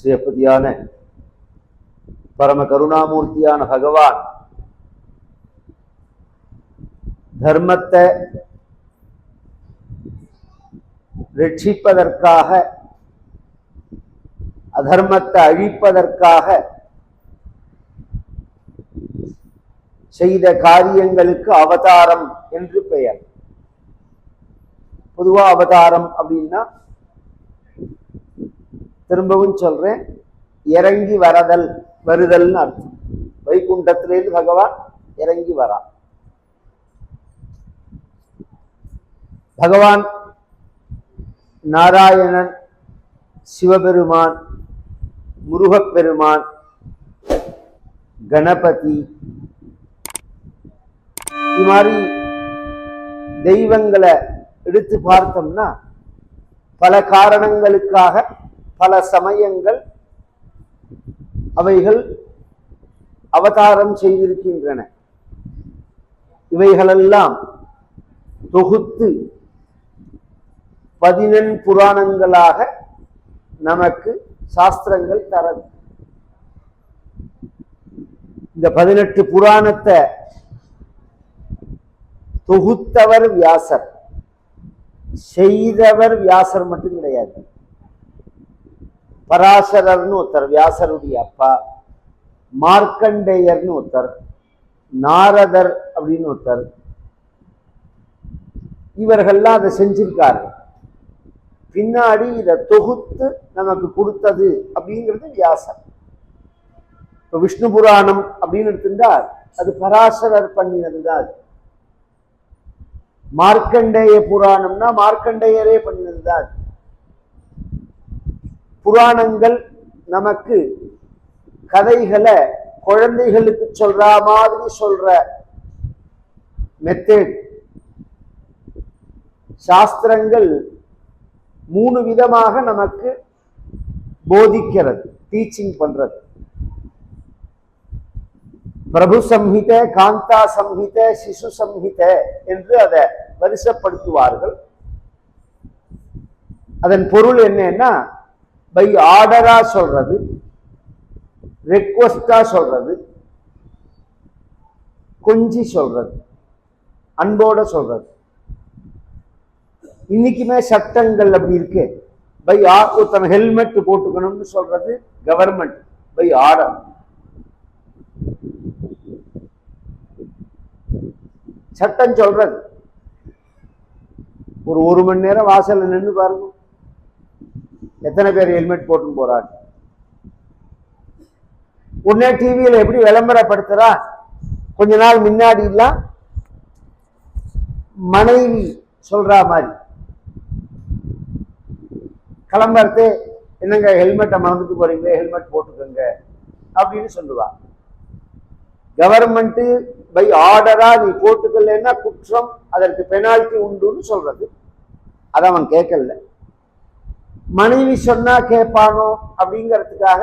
ஸ்ரீபதியான பரம கருணாமூர்த்தியான பகவான் தர்மத்தை ரட்சிப்பதற்காக அதர்மத்தை அழிப்பதற்காக செய்த காரியங்களுக்கு அவதாரம் என்று பெயர். பொதுவா அவதாரம் அப்படின்னா திரும்பவும் சொல்றேன். இறங்கி வரதல் வருதல்னு அர்த்தம். வைகுண்டத்திலேருந்து பகவான் இறங்கி வரா பகவான் நாராயணன் சிவபெருமான் முருகப்பெருமான் கணபதி இது மாதிரி தெய்வங்களை எடுத்து பார்த்தோம்னா பல காரணங்களுக்காக பல சமயங்கள் அவைகள் அவதாரம் செய்திருக்கின்றன. இவைகளெல்லாம் தொகுத்து பதினெண் புராணங்களாக நமக்கு சாஸ்திரங்கள் தரது. இந்த பதினெட்டு புராணத்தை தொகுத்தவர் வியாசர் செய்தவர் வியாசர் மட்டும் கிடையாது. பராசரர்னு ஒருத்தர் வியாசருடைய அப்பா மார்க்கண்டேயர்னு ஒருத்தர் நாரதர் அப்படின்னு ஒருத்தர். இவர்கள்லாம் அதை செஞ்சிருக்காரு. பின்னாடி இதை தொகுத்து நமக்கு கொடுத்தது அப்படிங்கிறது வியாசர். இப்போ விஷ்ணு புராணம் அப்படின்னு எடுத்துட்டால் அது பராசரர் பண்ணினது தான் அது மார்க்கண்டேய புராணம்னா மார்க்கண்டேயரே பண்ணினது தான் அது புராணங்கள் நமக்கு கதைகளை குழந்தைகளுக்கு சொல்ற மாதிரி சொல்ற மெத்தேட் சாஸ்திரங்கள் மூணு விதமாக நமக்கு போதிக்கிறது டீச்சிங் பண்றது. பிரபு சம்ஹித காந்தா சம்ஹித சிசு சம்ஹித என்று அதை வரிசைப்படுத்துவார்கள். அதன் பொருள் என்னன்னா பை ஆர்டரா சொல்றது ரெக்வஸ்டா சொல்றது கொஞ்சி சொல்றது அன்போட சொல்றது. இன்னைக்குமே சட்டங்கள் அப்படி இருக்கு. பை ஆ ஒருத்தன் ஹெல்மெட் போட்டுக்கணும்னு சொல்றது கவர்மெண்ட் பை ஆர்டர் சட்டம் சொல்றது. ஒரு ஒரு மணி நேரம் வாசல்ல நின்று பாருங்க. எத்தனை பேர் ஹெல்மெட் போட்டு போறாங்க? உடனே டிவியில் எப்படி விளம்பரப்படுத்துறா? கொஞ்ச நாள் முன்னாடி எல்லாம் மனைவி சொல்ற மாதிரி. கிளம்புறது என்னங்க ஹெல்மெட்டை மறந்துட்டு போறீங்க ஹெல்மெட் போட்டுக்கோங்க அப்படின்னு சொல்லுவா. கவர்மெண்ட்டு பை ஆர்டரா நீ போட்டுக்கலன்னா குற்றம் அதற்கு பெனால்டி உண்டுன்னு சொல்றது. அதை அவன் கேட்கல. மனைவி சொன்னா கேட்பானோ அப்படிங்கிறதுக்காக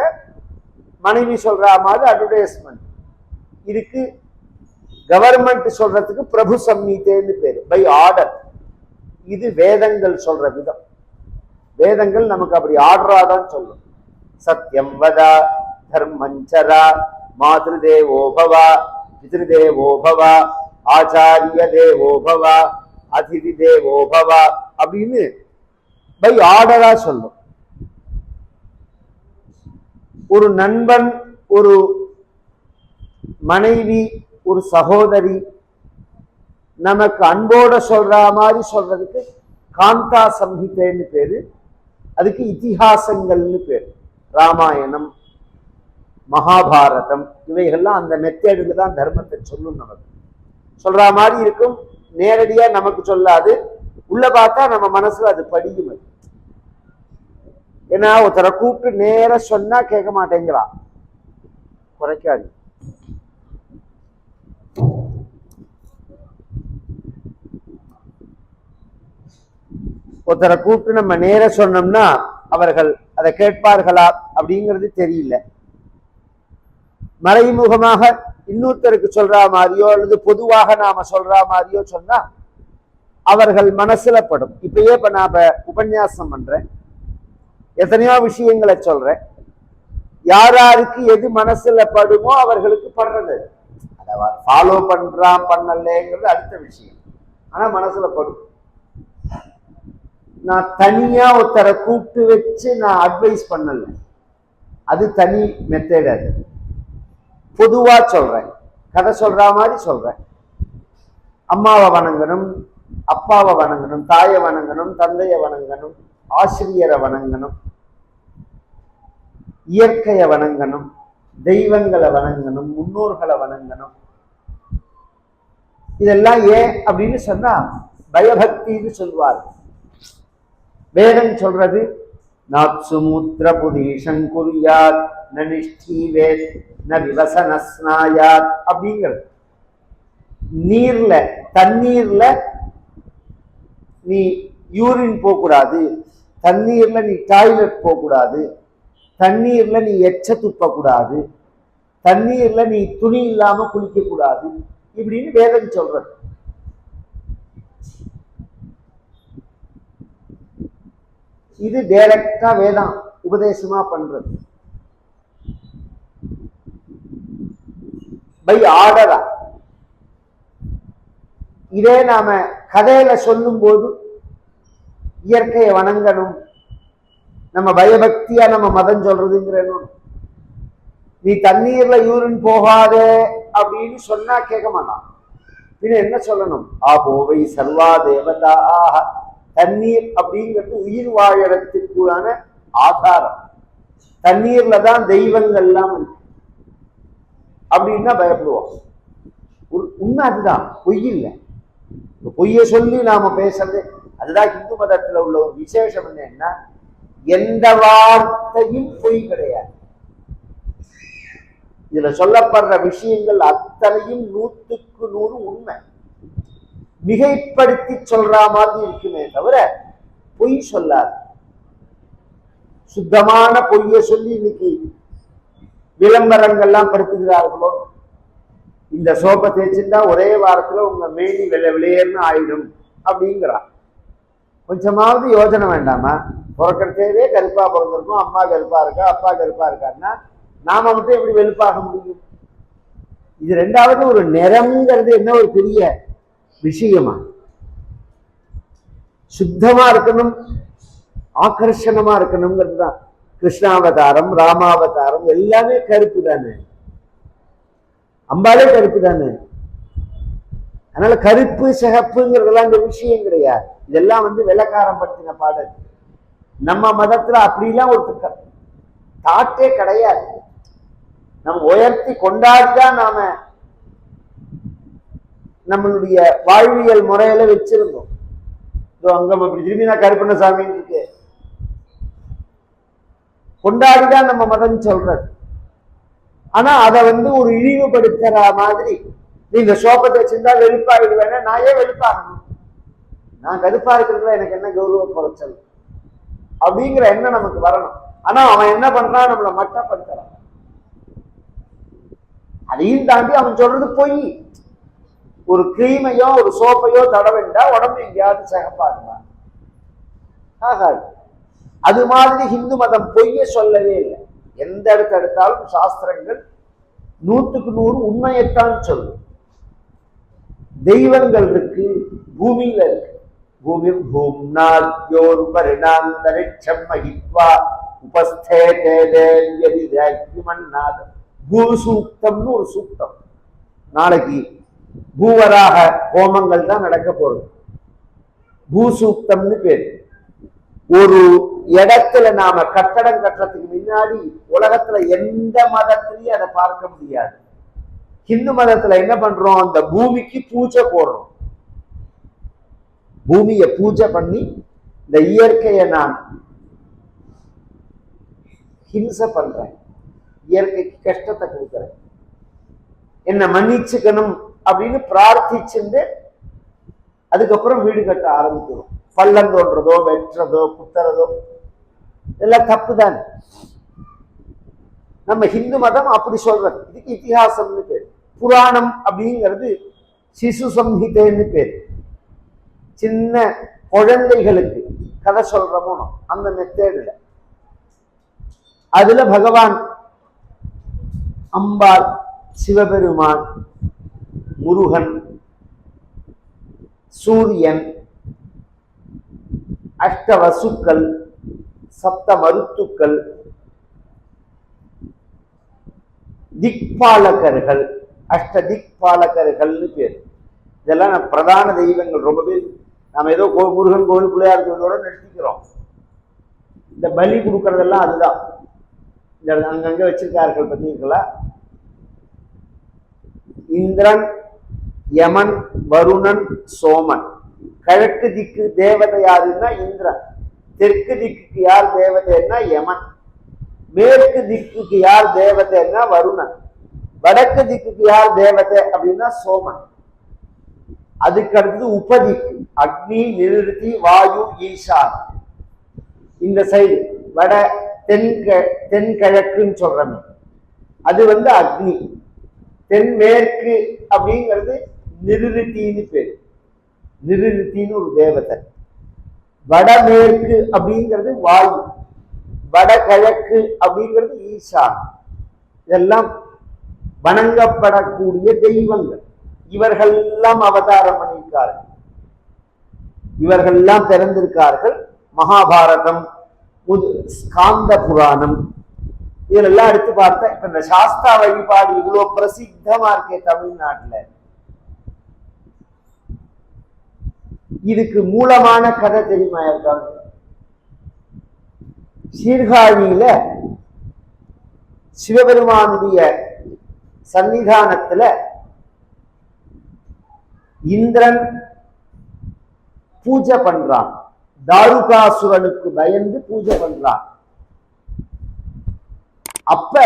மனைவி சொல்ற மாதிரி அட்வர்டைஸ்மெண்ட் இதுக்கு கவர்மெண்ட் சொல்றதுக்கு பிரபு சம்ஹிதேன்னு பேரு பை ஆர்டர் இது வேதங்கள் சொல்ற விதம். வேதங்கள் நமக்கு அப்படி ஆர்டரா தான் சொல்லும். சத்தியம் வதா தர்மஞ்சரா மாதிரி தேவோபவா பிதிருதேவோபவா ஆச்சாரிய தேவோபவா அதிதி தேவோபவா அப்படின்னு பை ஆர்டரா சொல்லும். ஒரு நண்பன் ஒரு மனைவி ஒரு சகோதரி நமக்கு அன்போட சொல்ற மாதிரி சொல்றதுக்கு காந்தா சம்ஹிதேன்னு பேரு. அதுக்கு இத்திஹாசங்கள்னு பேர். ராமாயணம் மகாபாரதம் இவைகள்லாம் அந்த மெத்தேடுக்கு தான் தர்மத்தை சொல்லும் நமக்கு. சொல்ற மாதிரி இருக்கும். நேரடியா நமக்கு சொல்லாது. உள்ள பார்த்தா நம்ம மனசுல அது படிக்கும் அது. ஏன்னா ஒருத்தரை கூப்பிட்டு நேர சொன்னா கேட்க மாட்டேங்கிறான் குறைக்காது. ஒருத்தரை கூப்பிட்டு நம்ம நேர சொன்னோம்னா அவர்கள் அதை கேட்பார்களா அப்படிங்கிறது தெரியல. மறைமுகமாக இன்னொருத்தருக்கு சொல்ற மாதிரியோ அல்லது பொதுவாக நாம சொல்ற மாதிரியோ சொன்னா அவர்கள் மனசுல படும். இப்பயே இப்ப நான் இப்ப உபன்யாசம் பண்றேன். எத்தனையோ விஷயங்களை சொல்றேன். யார் யாருக்கு எது மனசுல படுமோ அவர்களுக்கு படுறது. அதை ஃபாலோ பண்றான் பண்ணலைங்கிறது அடுத்த விஷயம். ஆனா மனசுல படும். நான் தனியா ஒருத்தரை கூப்பிட்டு வச்சு நான் அட்வைஸ் பண்ணல. அது தனி மெத்தேட் அது. பொதுவா சொல்றேன். கதை சொல்ற மாதிரி சொல்றேன். அம்மாவை வணங்கணும் அப்பாவை வணங்கணும் தாயை வணங்கணும் தந்தையை வணங்கணும் ஆசிரியரை வணங்கணும் இயற்கையை வணங்கணும் தெய்வங்களை வணங்கணும் முன்னோர்களை வணங்கணும். இதெல்லாம் ஏன் அப்படின்னு சொன்னா பயபக்தின்னு சொல்வார். வேதம் சொல்றது நாத்சுமுத்திர புதீஷம் குறியாத் ந நிஷ்டீவேத் ந விவசன ஸ்நாயாத் அப்படிங்கிறது. நீர்ல தண்ணீர்ல நீ யூரின் போகக்கூடாது தண்ணீர்ல நீ டாய்லெட் போகக்கூடாது தண்ணீர்ல நீ எச்ச துப்பக்கூடாது தண்ணீர்ல நீ துணி இல்லாமல் குளிக்கக்கூடாது இப்படின்னு வேதம் சொல்றது. இது டைரக்டா வேதம் உபதேசமா பண்றது. பை ஆர்டரா இதே நாம கதையில சொல்லும் போது இயற்கையை வணங்கணும். நம்ம பயபக்தியா நம்ம மதம் சொல்றதுங்கிற நீ தண்ணீர்ல யூரின் போகாதே அப்படின்னு சொன்னா கேட்க மாட்டான். பின்ன என்ன சொல்லணும்? ஆபோவை சர்வா தேவதா தண்ணீர் அப்படிங்கிறது உயிர் வாழறதுக்குள்ளான ஆதாரம். தண்ணீர்ல தான் தெய்வங்கள்லாம் இருக்கு. அப்படின்னா பயப்படுவோம் உண்மை அதுதான். பொய் இல்லை. பொய்யை சொல்லி நாம பேசுறது அதுதான் இந்து மதத்துல உள்ள ஒரு விசேஷம் என்னன்னா எந்த வார்த்தையும் பொய் கிடையாது. இதுல சொல்லப்படுற விஷயங்கள் அத்தனையும் நூற்றுக்கு நூறு உண்மை. மிகைப்படுத்தி சொல்ற மாதிரி இருக்குமே தவிர பொய் சொல்லாது. சுத்தமான பொய்யை சொல்லி இன்னைக்கு விளம்பரங்கள்லாம் படுத்துகிறார்களோ? இந்த சோப்பை தேய்ச்சிட்டா ஒரே வாரத்துல உங்க மேனி வெள்ளை வெளியேன்னு ஆயிடும் அப்படிங்கிறான் கொஞ்சமாவது யோசனை வேண்டாமா? பிறக்கிறதே கருப்பா பிறந்திருக்கும் அம்மா கருப்பா இருக்கா அப்பா கருப்பா இருக்காருன்னா நாம மட்டும் எப்படி வெளுப்பாக முடியும்? இது ரெண்டாவது ஒரு நிறம்ங்கிறது என்ன ஒரு பெரிய விஷயமா? சுத்தமா இருக்கணும் ஆகர்ஷணமா இருக்கணுங்கிறது தான் கிருஷ்ணாவதாரம் ராமாவதாரம் எல்லாமே கருப்பு தானே. அம்பாலே கருப்பு தானே? அதனால கருப்பு சிகப்புங்கிறதெல்லாம் இந்த விஷயம் கிடையாது. இதெல்லாம் வந்து வெள்ளக்காரம் படுத்தின பாடல். நம்ம மதத்துல அப்படிலாம் ஒரு தாட்டே கிடையாது. நம்ம உயர்த்தி கொண்டாடிதான் நாம நம்மளுடைய வாழ்வியல் முறையில வச்சிருந்தோம். இதோ அங்க இப்படி திரும்பி நான் கருப்பண்ணசாமின்னு இருக்கு. கொண்டாடிதான் நம்ம மதம் சொல்றது. ஆனா அதை வந்து ஒரு இழிவுபடுத்துற மாதிரி. நீ இந்த சோப்பத்தை வச்சிருந்தா வெளுப்பாயிடுவேன்னா நான் ஏன் வெளுப்பாகணும் நான் கருப்பா இருக்கிறதுல எனக்கு என்ன கௌரவ குறைச்சல்? அப்படிங்கிற எண்ணம் நமக்கு வரணும். ஆனா அவன் என்ன பண்றான்? நம்மளை மட்டப்படுத்துறான். அதையும் தாண்டி அவன் சொல்றது பொய். ஒரு கிரீமையோ ஒரு சோப்பையோ தடவைண்டா உடம்பு எங்கேயாவது சிகப்பாகுமா ஆகாது. அது மாதிரி ஹிந்து மதம் பொய்ய சொல்லவே இல்லை. எந்த இடத்த எடுத்தாலும் சாஸ்திரங்கள் நூற்றுக்கு நூறு உண்மையைத்தான் சொல்லும். தெய்வங்கள் இருக்கு பூமியில இருக்கு. பூமி பூம்னாத்யோர் பரிணாந்தரிட்சம் மகித்வா உபஸ்தேமன்னாத பூ சூக்தம்னு ஒரு சூக்தம். நாளைக்கு பூவராக ஹோமங்கள் தான் நடக்க போறது பூசூக்தம்னு பேர். ஒரு இடத்துல நாம கட்டடம் கட்டுறதுக்கு முன்னாடி உலகத்துல எந்த மதத்திலையும் அதை பார்க்க முடியாது. ஹிந்து மதத்துல என்ன பண்றோம்? அந்த பூமிக்கு பூஜை போடுறோம். பூமியை பூஜை பண்ணி இந்த இயற்கையை நான் ஹிம்சை பண்றேன். இயற்கைக்கு கஷ்டத்தை கொடுக்குறேன். என்னை மன்னிச்சுக்கணும் அப்படின்னு பிரார்த்திச்சுட்டு அதுக்கப்புறம் வீடு கட்ட ஆரம்பிக்கிறோம். பள்ளம் தோன்றதோ வெட்டுறதோ குத்துறதோ இதெல்லாம் தப்பு தானே நம்ம ஹிந்து மதம் அப்படி சொல்றது. இதுக்கு இத்திஹாசம்னு பேர். புராணம் அப்படிங்கிறது சிசு சம்ஹிதைன்னு பேர். சின்ன குழந்தைகளுக்கு கதை சொல்றமோ அந்த மெத்தேடில் அதுல பகவான் அம்பாள் சிவபெருமான் முருகன் சூரியன் அஷ்ட வசுக்கள் சப்த மருத்துக்கள் திக்பாலகர்கள் அஷ்ட திக்பாலகர்கள்னு பேர். இதெல்லாம் நம்ம பிரதான தெய்வங்கள். ரொம்ப பேர் ஏதோ கோ- முருகன் கோவில் பிள்ளையார் கோவிலோட நிறுத்திக்கிறோம். இந்த பலி கொடுக்கறதெல்லாம் அதுதான். இந்த அங்கங்கே வச்சிருக்கார்கள் பார்த்தீங்களா இந்திரன் யமன் வருணன் சோமன். கிழக்கு திக்கு தேவதை யாருன்னா இந்திரன். தெற்கு திக்குக்கு யார் தேவதைன்னா யமன். மேற்கு திக்குக்கு யார் தேவதைன்னா வருணன். வடக்கு திக்குக்கு யார் தேவதை அப்படின்னா சோமன். அதுக்கு அடுத்தது உபதிக்கு. அக்னி நிருதி வாயு ஈசான். இந்த சைடு வட தென்க தென்கிழக்குன்னு சொல்றமே. அது வந்து அக்னி. தென்மேற்கு அப்படிங்கிறது நிருத்தின்னு பேர். நிருத்தின்னு ஒரு தேவதை வடமேற்கு அப்படிங்கிறது வாயு வடகிழக்கு அப்படிங்கிறது ஈசான். இதெல்லாம் வணங்கப்படக்கூடிய தெய்வங்கள். இவர்கள் எல்லாம் அவதாரம் பண்ணியிருக்கார்கள். இவர்கள் எல்லாம் பிறந்திருக்கார்கள். மகாபாரதம் புது ஸ்காந்த புராணம் இதெல்லாம் எடுத்து பார்த்தா இப்ப இந்த சாஸ்தா வழிபாடு இவ்வளவு பிரசித்தமா இருக்கே தமிழ்நாட்டுல. இதுக்கு மூலமான கதை தெரியுமா இருக்காங்க சீர்காழியில சிவபெருமானுடைய சன்னிதானத்துல இந்திரன் பூஜை பண்றான். தாருகாசுரனுக்கு பயந்து பூஜை பண்றான். அப்ப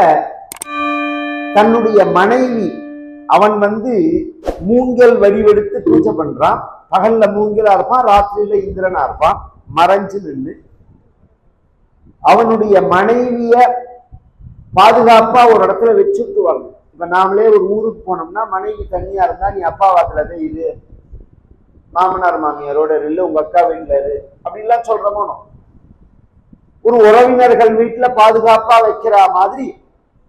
தன்னுடைய மனைவி அவன் வந்து மூங்கல் வடிவெடுத்து பூஜை பண்றான். பகல்ல மூங்கிலா இருப்பான் ராத்திரியில இந்திரனா இருப்பான். மறைஞ்சு நின்று அவனுடைய மனைவிய பாதுகாப்பா ஒரு இடத்துல வச்சுட்டு வரணும். இப்ப நாமளே ஒரு ஊருக்கு போனோம்னா மனைவி தனியா இருந்தா நீ அப்பா வாக்குல இது இரு. மாமனார் மாமியாரோட இரு உங்க அக்கா வீட்டுல இரு. அப்படின்லாம் சொல்றோமோ ஒரு உறவினர்கள் வீட்டுல பாதுகாப்பா வைக்கிற மாதிரி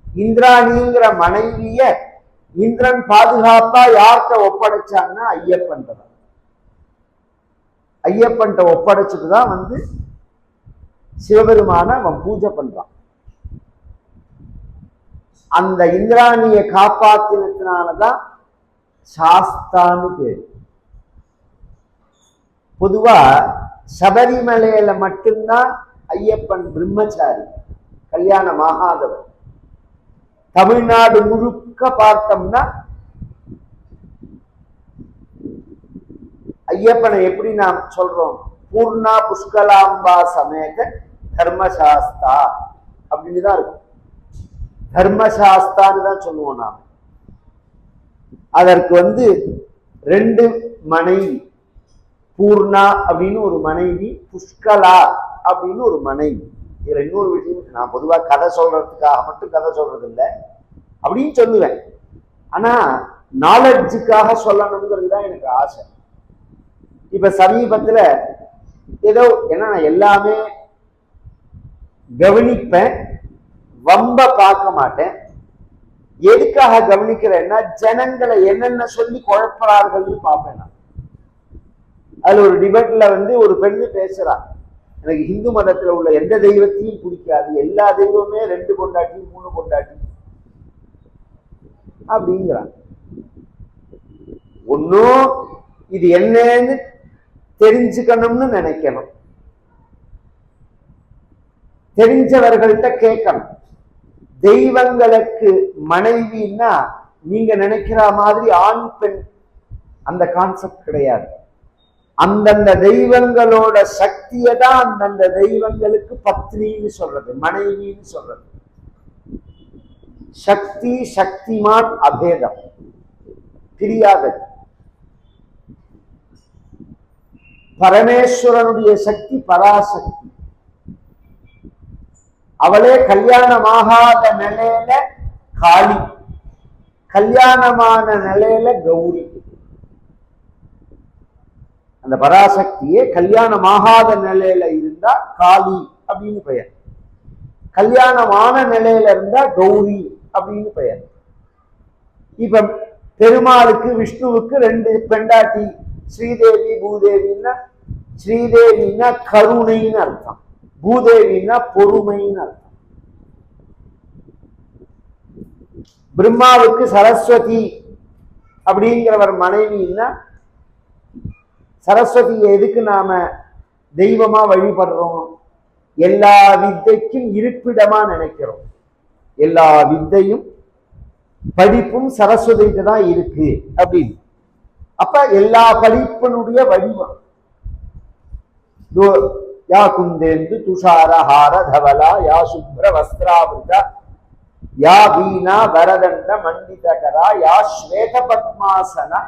இந்திராணிங்கிற மனைவிய இந்திரன் பாதுகாப்பா யார்கிட்ட ஒப்படைச்சாங்கன்னா ஐயப்பன் தான். ஐயப்பன்ட்ட ஒப்படைச்சிட்டு தான் வந்து சிவபெருமான அவன் பூஜை பண்றான். அந்த இந்திராணியை காப்பாத்தினதுனாலதான் சாஸ்தான்னு பேர். பொதுவா சபரிமலையில மட்டும்தான் ஐயப்பன் பிரம்மச்சாரி கல்யாணம் ஆகாதவர். தமிழ்நாடு முழுக்க பார்த்தோம்னா ஐயப்பனை எப்படி நாம் சொல்றோம்? பூர்ணா புஷ்கலாம்பா சமேத தர்மசாஸ்தா அப்படின்னு தான் இருக்கும். தர்மசாஸ்தான்னு தான் சொல்லுவோம் நாம். அதற்கு வந்து ரெண்டு மனைவி பூர்ணா அப்படின்னு ஒரு மனைவி புஷ்கலா அப்படின்னு ஒரு மனைவி. இதுல இன்னொரு விஷயம் நான் பொதுவா கதை சொல்றதுக்காக மட்டும் கதை சொல்றது இல்லை அப்படின்னு சொல்லுவேன். ஆனா நாலெட்ஜுக்காக சொல்லணுங்கிறது தான் எனக்கு ஆசை. இப்ப சமீபத்துல ஏதோ ஏன்னா நான் எல்லாமே கவனிப்பேன் வம்ப பார்க்க மாட்டேன். எதுக்காக கவனிக்கிறேன்னா ஜனங்களை என்னென்ன சொல்லி குழப்பறார்கள்னு பார்ப்பேன் நான். அதுல ஒரு டிபேட்ல வந்து ஒரு பெண்ணு பேசுறா எனக்கு இந்து மதத்துல உள்ள எந்த தெய்வத்தையும் பிடிக்காது எல்லா தெய்வமே ரெண்டு கொண்டாட்டி மூணு கொண்டாட்டி அப்படிங்கிறான். ஒன்னும் இது என்னன்னு தெரிஞ்சுக்கணும்னு நினைக்கணும். தெரிஞ்சவர்கள்ட்ட கேட்கணும். தெய்வங்களுக்கு மனைவின்னா நீங்க நினைக்கிற மாதிரி ஆண் பெண் அந்த கான்செப்ட் கிடையாது. அந்தந்த தெய்வங்களோட சக்தியை தான் அந்தந்த தெய்வங்களுக்கு பத்னின்னு சொல்றது மனைவின்னு சொல்றது. சக்தி சக்திமான் அபேதம். பிரியாதது. பரமேஸ்வரனுடைய சக்தி பராசக்தி. அவளே கல்யாணமாகாத நிலையில காளி கல்யாணமான நிலையில கௌரி. அந்த பராசக்தியே கல்யாணமாகாத நிலையில இருந்தா காளி அப்படின்னு பெயர். கல்யாணமான நிலையில இருந்தா கௌரி அப்படின்னு பெயர். இப்ப பெருமாளுக்கு விஷ்ணுவுக்கு ரெண்டு பெண்டாட்டி ஸ்ரீதேவி பூதேவின்னா ஸ்ரீதேவின்னா கருணைன்னு அர்த்தம். பூதேவின்னா பொறுமைன்னு அர்த்தம். பிரம்மாவுக்கு சரஸ்வதி அப்படிங்கிறவர் மனைவின்னா சரஸ்வதியை எதுக்கு நாம தெய்வமா வழிபடுறோம்? எல்லா வித்தைக்கும் இருப்பிடமா நினைக்கிறோம். எல்லா வித்தையும் படிப்பும் சரஸ்வதிக்கு தான் இருக்கு அப்படின்னு. அப்ப எல்லா படிப்பினுடைய வடிவம். யா குந்தேந்து துஷாரஹார தவலா யா சுப்ர வஸ்திராவிருத யா வீணா வரதண்ட மண்டிதகரா யா ஸ்வேத பத்மாசனா.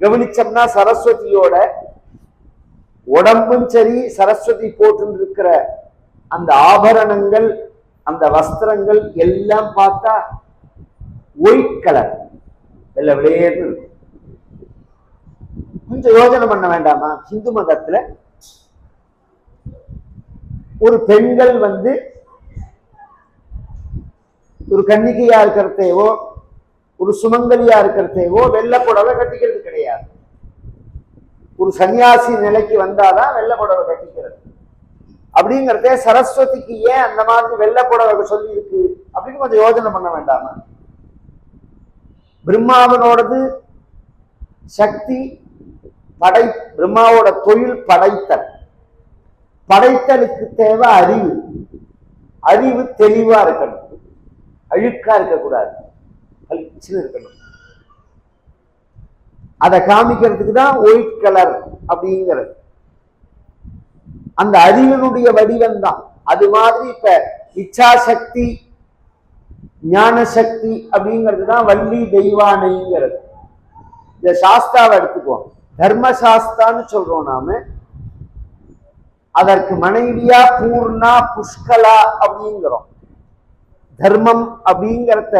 கவனிச்சோம்னா சரஸ்வதியோட உடம்பும் சரி சரஸ்வதி போட்டு இருக்கிற அந்த ஆபரணங்கள் அந்த வஸ்திரங்கள் எல்லாம் பார்த்தா ஒயிட் கலர் வெள்ளை வெளியேன்னு கொஞ்சம் யோஜனை பண்ண வேண்டாமா? ஹிந்து மதத்துல ஒரு பெண்கள் வந்து ஒரு கன்னிகையா இருக்கிறதையோ ஒரு சுமங்கலியா இருக்கிறதையோ வெள்ளை புடவை கட்டிக்கிறது கிடையாது. ஒரு சன்னியாசி நிலைக்கு வந்தாதான் வெள்ளை புடவை கட்டிக்கிறது. அப்படிங்கிறதே சரஸ்வதிக்கு ஏன் அந்த மாதிரி வெள்ளை புடவை சொல்லி இருக்கு அப்படின்னு கொஞ்சம் யோசனை பண்ண வேண்டாமா? பிரம்மாவனோடது சக்தி படை பிரம்மாவோட தொழில் படைத்தல். படைத்தலுக்கு தேவை அறிவு. அறிவு தெளிவா இருக்கணும். அழுக்கா இருக்கக்கூடாது. பளிச்சுன்னு இருக்கணும். அதை காமிக்கிறதுக்கு தான் ஒயிட் கலர் அப்படிங்கிறது. அந்த அறிவினுடைய வடிவம் தான். அது மாதிரி இப்ப இச்சா சக்தி ஞான சக்தி அப்படிங்கிறது தான் வள்ளி தெய்வானைங்கிறது. இந்த சாஸ்தாவை எடுத்துக்குவோம். தர்ம சாஸ்தான்னு சொல்றோம் நாம. அதற்கு மனைவியா பூர்ணா புஷ்கலா அப்படிங்கிறோம். தர்மம் அப்படிங்கிறத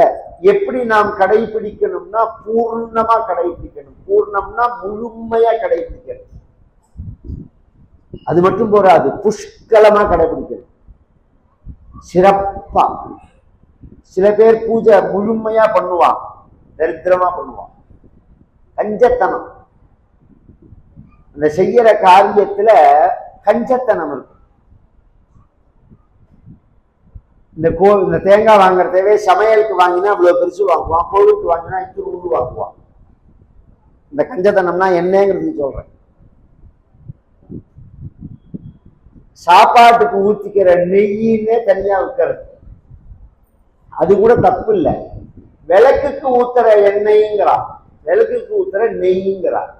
எப்படி நாம் கடைபிடிக்கணும்னா பூர்ணமா கடைபிடிக்கணும். பூர்ணம்னா முழுமையா கடைபிடிக்கணும். அது மட்டும் போராது புஷ்கலமா கடைபிடிக்கணும். சிறப்பா. சில பேர் பூஜை முழுமையா பண்ணுவான் தரித்திரமா பண்ணுவான் கஞ்சத்தனம். அந்த செய்யற காரியத்துல கஞ்சத்தனம் இருக்கும். இந்த கோ இந்த தேங்காய் வாங்குறதவே சமையலுக்கு வாங்கினா இவ்வளவு பெருசு வாங்குவான் கோவிலுக்கு வாங்கினா இத்தனை உண்டு வாங்குவான். இந்த கஞ்சத்தனம்னா என்னங்கிறது சொல்றேன் சாப்பாட்டுக்கு ஊத்திக்கிற நெய்யின்னே தனியா விற்கிறது அது கூட தப்பு இல்லை. விளக்குக்கு ஊத்துற எண்ணெய்ங்கிறான். விளக்குக்கு ஊத்துற நெய்ங்கிறான்.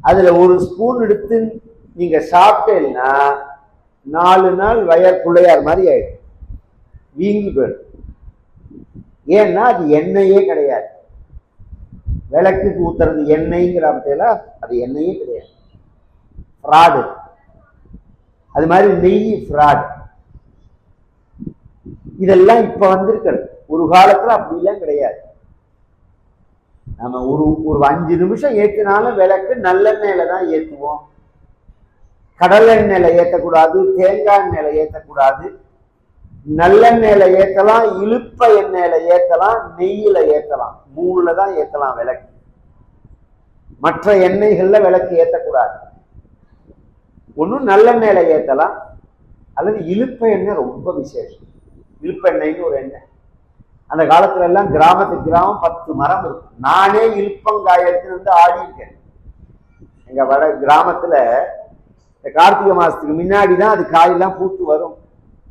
அதுல ஒரு ஸ்பூன் எடுத்து நீங்க சாப்பிட்டேன்னா நாலு நாள் வயர் பிள்ளையார் மாதிரி ஆயிடும். வீங்கி போயிடும். ஏன்னா அது எண்ணெயே கிடையாது. விளக்குக்கு ஊத்துறது எண்ணெய்ங்கிற அர்த்தத்துல அது எண்ணெயே கிடையாது. ஃப்ராடு அது மாதிரி நெய் ஃப்ராடு இதெல்லாம் இப்போ வந்திருக்கிறது. ஒரு காலத்துல அப்படிலாம் கிடையாது. நம்ம ஒரு ஒரு அஞ்சு நிமிஷம் ஏற்றினாலும் விளக்கு நல்லெண்ணெயில தான் ஏற்றுவோம் கடலெண்ணெயில ஏற்றக்கூடாது தேங்காய் எண்ணெயில ஏற்றக்கூடாது நல்லெண்ணெயில ஏற்றலாம் இழுப்ப எண்ணெயில ஏற்றலாம் நெய்யில ஏற்றலாம் மூணுல தான் ஏற்றலாம் விளக்கு. மற்ற எண்ணெய்களில் விளக்கு ஏற்றக்கூடாது ஒன்றும் நல்லெண்ணெயில ஏற்றலாம் அல்லது இழுப்ப எண்ணெய் ரொம்ப விசேஷம். இழுப்ப எண்ணெய்னு ஒரு எண்ணெய். அந்த காலத்துல எல்லாம் கிராமத்து கிராமம் பத்து மரம் இருக்கும். நானே இழுப்பங்காய் எடுத்துட்டு வந்து ஆடி எங்க வட கிராமத்துல இந்த கார்த்திகை மாசத்துக்கு முன்னாடி தான் அது காயெல்லாம் பூத்து வரும்.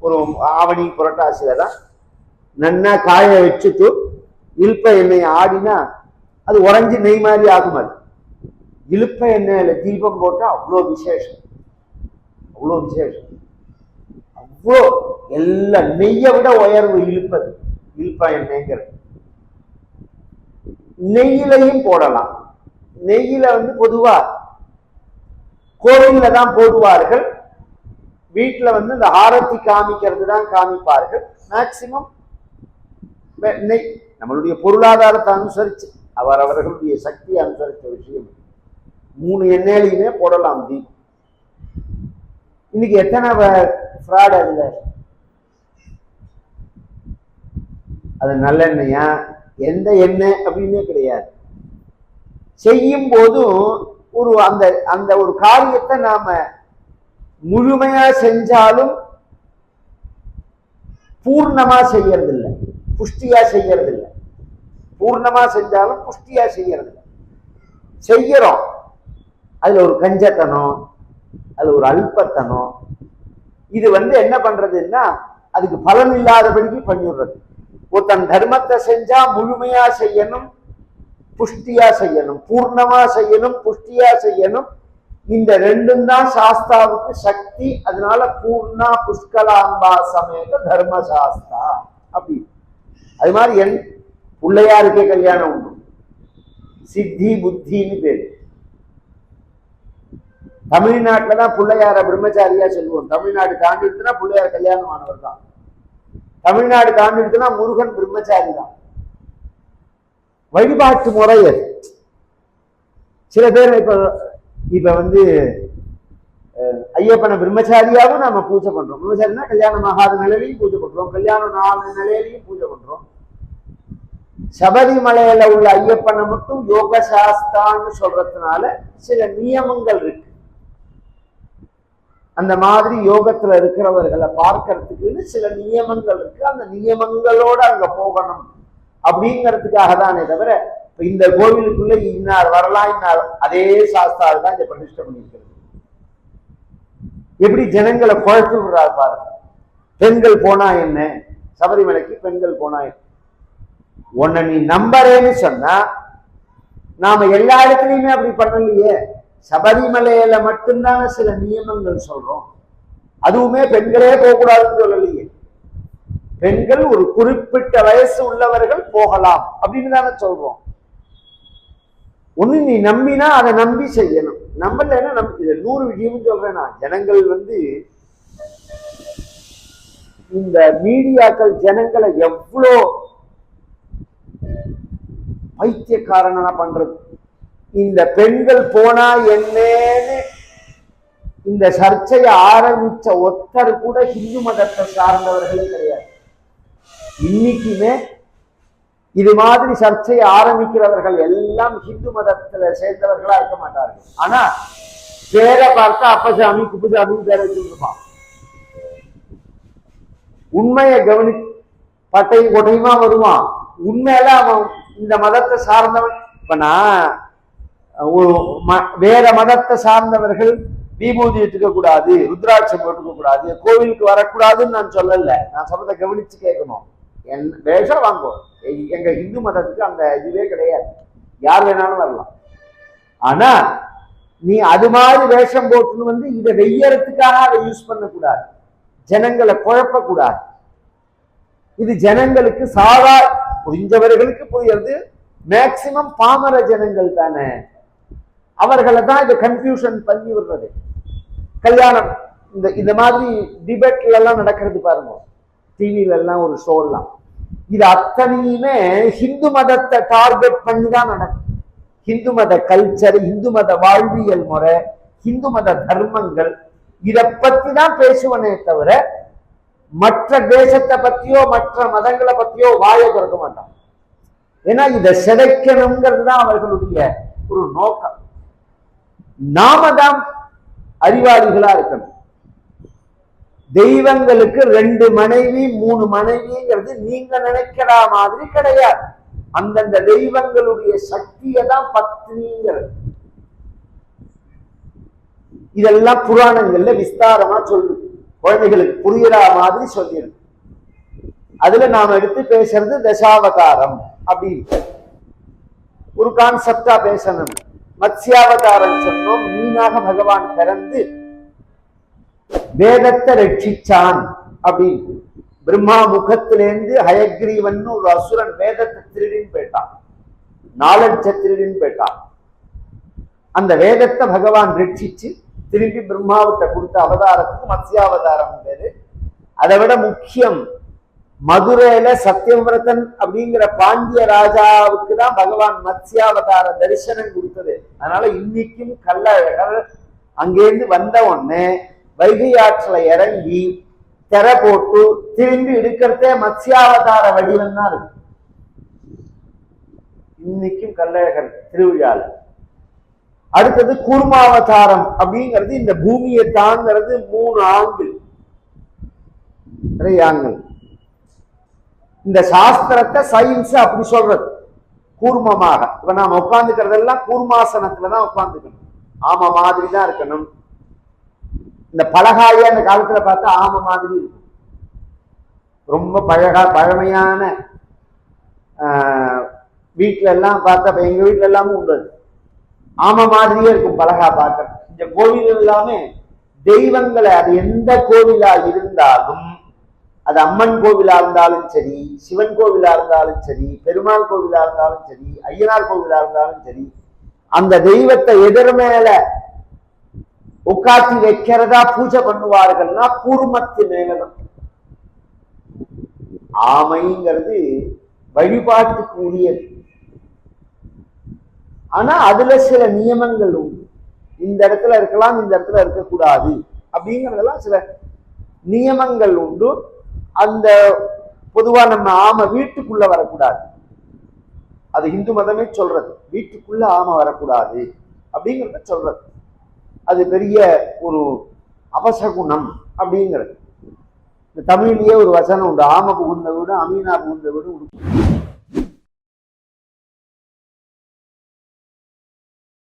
ஒரு ஆவணி புரட்டாசியில தான். நன்னா காய வச்சுட்டு இழுப்ப எண்ணெயை ஆடினா அது உறைஞ்சி நெய் மாதிரி ஆகும் அது. இழுப்ப எண்ணெயில தீபம் போட்டா அவ்வளோ விசேஷம். அவ்வளோ விசேஷம். அவ்வளோ எல்லா நெய்யை விட உயர்வு இழுப்பது இழுப்பா எண்ணெய்ங்கிறது நெய்யிலையும் போடலாம். நெய்யில வந்து பொதுவா கோவில்ல தான் போடுவார்கள். வீட்டில் வந்து இந்த ஆரத்தி காமிக்கிறது தான் காமிப்பார்கள். மேக்சிமம் நெய் நம்மளுடைய பொருளாதாரத்தை அனுசரித்து அவர் அவர்களுடைய சக்தியை அனுசரித்த விஷயம். மூணு எண்ணெயிலையுமே போடலாம் தீபம். இன்னைக்கு எத்தனை ஃப்ராட் அதில்? அது நல்லெண்ணெயா? எந்த எண்ணெய்? அப்படின்னே கிடையாது. செய்யும் போதும் ஒரு அந்த அந்த ஒரு காரியத்தை நாம முழுமையா செஞ்சாலும் பூர்ணமா செய்யறதில்லை. புஷ்டியா செய்யறதில்லை. பூர்ணமா செஞ்சாலும் புஷ்டியா செய்யறதில்லை. செய்யறோம். அதுல ஒரு கஞ்சத்தனம் அது ஒரு அல்பத்தனம். இது வந்து என்ன பண்றதுன்னா அதுக்கு பலன் இல்லாதபடிக்கு பண்ணிவிடுறது ஒருத்தன் தர்மத்தை செஞ்சா முழுமையா செய்யணும் புஷ்டியா செய்யணும் பூர்ணமா செய்யணும் புஷ்டியா செய்யணும். இந்த ரெண்டும் தான் சாஸ்தாவுக்கு சக்தி அதனால பூர்ணா புஷ்கலாம்பா சமேத தர்ம சாஸ்தா அப்படி. அது மாதிரி என் பிள்ளையாருக்கே கல்யாணம் உண்டு. சித்தி புத்தின்னு பேரு. தமிழ்நாட்டில் தான் பிள்ளையார பிரம்மச்சாரியா சொல்லுவோம். தமிழ்நாடு தாண்டிட்டுனா பிள்ளையார் கல்யாணம் ஆனவர் தான். தமிழ்நாடு தாண்டிடுச்சுன்னா முருகன் பிரம்மச்சாரி தான். வழிபாட்டு முறை அது. சில பேர் இப்ப இப்ப வந்து ஐயப்பனை பிரம்மச்சாரியாவும் நாம பூஜை பண்றோம். பிரம்மச்சாரினா கல்யாணம் ஆகாத நிலையிலையும் பூஜை பண்றோம். கல்யாணம் நாலு நிலையிலையும் பூஜை பண்றோம். சபரிமலையில உள்ள ஐயப்பனை மட்டும் யோக சாஸ்தான்னு சொல்றதுனால சில நியமங்கள் இருக்கு. அந்த மாதிரி யோகத்துல இருக்கிறவர்களை பார்க்கறதுக்குன்னு சில நியமங்கள் இருக்கு. அந்த நியமங்களோட அங்க போகணும் அப்படிங்கிறதுக்காக தானே தவிர இந்த கோவிலுக்குள்ள இன்னார் வரலாம் இன்னார் அதே சாஸ்தாவில் தான் இந்த பிரதிஷ்டை பண்ணியிருக்கிறது. எப்படி ஜனங்களை குழப்பி விடுறாரு பாருங்க பெண்கள் போனா என்ன? சபரிமலைக்கு பெண்கள் போனா என்ன? உன்னை நீ நம்பறேன்னு சொன்னா நாம எல்லா இடத்துலயுமே அப்படி பண்ணலையே. சபரிமலையில மட்டும்தான சில நியமங்கள் சொல்றோம். அதுவுமே பெண்களே போகக்கூடாதுன்னு சொல்லலையே. பெண்கள் ஒரு குறிப்பிட்ட வயசு உள்ளவர்கள் போகலாம் அப்படின்னு தானே சொல்றோம். ஒண்ணு நீ நம்பினா அதை நம்பி செய்யணும். நம்பலைன்னா நம்ப இதை நூறு விஷயம்னு சொல்றேன் நான். ஜனங்கள் வந்து இந்த மீடியாக்கள் ஜனங்களை எவ்வளோ பைத்தியக்காரனா பண்றது. இந்த பெண்கள் போனா என்னன்னு இந்த சர்ச்சையை ஆரம்பிச்ச ஒருத்தர் கூட ஹிந்து மதத்தை சார்ந்தவர்களே கிடையாது. இன்னைக்குமே இது மாதிரி சர்ச்சையை ஆரம்பிக்கிறவர்கள் எல்லாம் ஹிந்து மதத்துல சேர்ந்தவர்களா இருக்க மாட்டார்கள். ஆனா பேரை பார்த்தா அப்பசாமி குப்புசாமின்னு பேரை வச்சுருப்பான் உண்மையை கவனி பட்டையும் கொட்டையுமா வருவான் உண்மையில அவன் இந்த மதத்தை சார்ந்தவன். இப்ப நான் வேற மதத்தை சார்ந்தவர்கள் விபூதி எடுத்துக்க கூடாது ருத்ராட்சம் போட்டுக்க கூடாது கோவிலுக்கு வரக்கூடாதுன்னு நான் சொல்லல. நான் சொல்றதை கவனிச்சு கேட்கணும். என் வேஷம் வாங்குவோம் எங்கள் எங்க இந்து மதத்துக்கு அந்த இதுவே கிடையாது. யார் வேணாலும் வரலாம். ஆனா நீ அது மாதிரி வேஷம் போட்டுன்னு வந்து இதை வெய்யறதுக்காக அதை யூஸ் பண்ணக்கூடாது. ஜனங்களை குழப்பக்கூடாது. இது ஜனங்களுக்கு சாதா புரிஞ்சவர்களுக்கு புரியுறது. மேக்சிமம் பாமர ஜனங்கள் தானே. அவர்களை தான் இது கன்ஃபியூஷன் பண்ணி விடுறது. கல்யாணம் இந்த இந்த மாதிரி டிபேட்ல எல்லாம் நடக்கிறது பாருங்க. டிவில எல்லாம் ஒரு ஷோலாம் இது அத்தனையுமே ஹிந்து மதத்தை டார்கெட் பண்ணி தான் நடக்கும். ஹிந்து மத கல்ச்சர் இந்து மத வாழ்வியல் முறை ஹிந்து மத தர்மங்கள் இதை பத்தி தான் பேசுவனே தவிர மற்ற தேசத்தை பத்தியோ மற்ற மதங்களை பத்தியோ வாயை திறக்க மாட்டான். ஏன்னா இதை சிதைக்கணுங்கிறது தான் அவர்களுடைய ஒரு நோக்கம். நாம தான் அறிவாளிகளா இருக்கணும். தெய்வங்களுக்கு ரெண்டு மனைவி மூணு மனைவிங்கிறது நீங்க நினைக்கிற மாதிரி கிடையாது. அந்தந்த தெய்வங்களுடைய சக்தியை தான் பத்னிங்கிறது இதெல்லாம் புராணங்கள்ல விஸ்தாரமா சொல்லு குழந்தைகளுக்கு புரியுற மாதிரி சொல்லியிருக்கு. அதுல நாம எடுத்து பேசுறது தசாவதாரம் அப்படின்னு. ஒரு கான்செப்டா பேசணும். மத்ஸ்யாவதாரம் சொன்னோம் மீனாக பகவான் பிறந்து வேதத்தை ரட்சிச்சான் அப்படின்னு. பிரம்மா முகத்திலேருந்து ஹயக்ரீவன் ஒரு அசுரன் வேதத்தை திருடின்னு போயிட்டான். நாலட்ச திருடின்னு போயிட்டான். அந்த வேதத்தை பகவான் ரட்சிச்சு திரும்பி பிரம்மாவத்தை கொடுத்த அவதாரத்துக்கு மத்ஸ்யாவதாரம் பேரு. அதை விட முக்கியம் மதுரையில சத்தியவிரதன் அப்படிங்கிற பாண்டிய ராஜாவுக்கு தான் பகவான் மத்ஸ்யாவதார தரிசனம் கொடுத்தது. அதனால இன்னைக்கும் கள்ளழகர் அங்கேருந்து வந்த உடனே வைகை ஆற்றுல இறங்கி திரை போட்டு திரும்பி எடுக்கிறதே மத்ஸ்யாவதார வடிவம் தான் இருக்கு இன்னைக்கும் கள்ளழகர் திருவிழால. அடுத்தது கூர்மாவதாரம் அப்படிங்கிறது இந்த பூமியை தாங்கிறது மூணு ஆங்கிள் ஆங்கிள் இந்த சாஸ்திரத்தை சயின்ஸ் அப்படி சொல்றது. கூர்மமாக. இப்ப நாம உட்கார்ந்துக்கிறதெல்லாம் கூர்மாசனத்துல தான் உட்கார்ந்துக்கணும். ஆம மாதிரி தான் இருக்கணும். இந்த பலகாய அந்த காலத்துல பார்த்தா ஆம மாதிரி இருக்கும். ரொம்ப பழகா பழமையான ஆஹ், எல்லாம் பார்த்தா எங்க வீட்ல எல்லாமே உண்டு. ஆம மாதிரியே இருக்கும் பலகா பார்க்க இந்த கோவில் எல்லாமே தெய்வங்களை அது எந்த கோவிலா இருந்தாலும் அது அம்மன் கோவிலா இருந்தாலும் சரி சிவன் கோவிலா இருந்தாலும் சரி பெருமாள் கோவிலா இருந்தாலும் சரி ஐயனார் கோவிலா இருந்தாலும் சரி அந்த தெய்வத்தை எதிர் மேல உட்காத்தி வைக்கிறதா பூஜை பண்ணுவார்கள்னா கூர்மத்து மேலதான். ஆமைங்கிறது வழிபாட்டுக்கு உரியது. ஆனா அதுல சில நியமங்கள் உண்டு. இந்த இடத்துல இருக்கலாம் இந்த இடத்துல இருக்கக்கூடாது அப்படிங்கிறதெல்லாம் சில நியமங்கள் உண்டு. அந்த பொதுவா நம்ம ஆமை வீட்டுக்குள்ள வரக்கூடாது. அது இந்து மதமே சொல்றது. வீட்டுக்குள்ள ஆமை வரக்கூடாது அப்படிங்கிறத சொல்றது. அது பெரிய ஒரு அவசகுணம் அப்படிங்கிறது. இந்த தமிழ்லேயே ஒரு வசனம் உண்டு. ஆமை புகுந்த வீடு அமீனா புகுந்த வீடு உண்டு